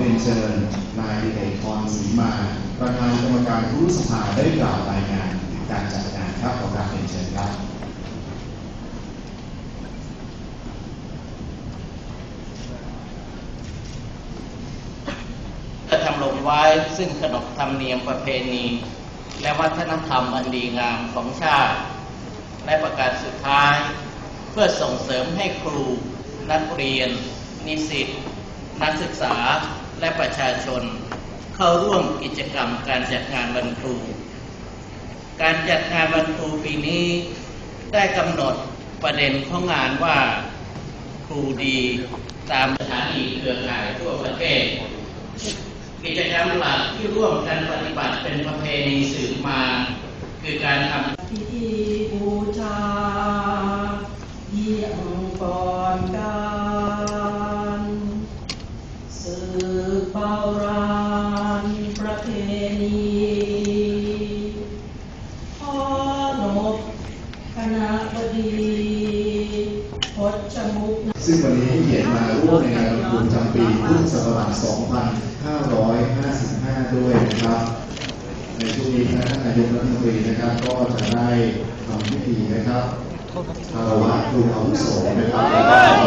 เรียนเชิญนายดิเรกพรศรีมา ประธานกรรมการผู้สภาได้กล่าวรายงานถึงการจัดงานครับขอการเรียนเชิญครับเพื่อทำลงไว้ซึ่งขนบธรรมเนียมประเพณี และวัฒนธรรมอันดีงามของชาติ และประการสุดท้าย เพื่อส่งเสริมให้ครู นักเรียน นิสิตนักศึกษา และประชาชนเข้าร่วมกิจกรรมการจัดงานวันครู การจัดงานวันครูปีนี้ได้กำหนดประเด็นของงานว่าครูดีตามสถานีเครือข่ายทั่วประเทศ กิจกรรมหลักที่ร่วมกันปฏิบัติเป็นประเพณีสืบมา คือการทำพิธีบูชาเยี่ยงก่อนกา ซึ่งวันนี้เขียนมาร่วมในงานวันครูประจำปีพุทธศักราช 2555 ด้วยนะครับ ในช่วงนี้นะนายกรัฐมนตรีนะครับ ก็จะได้ทำพิธีนะครับคารวะครูอาวุโสนะครับ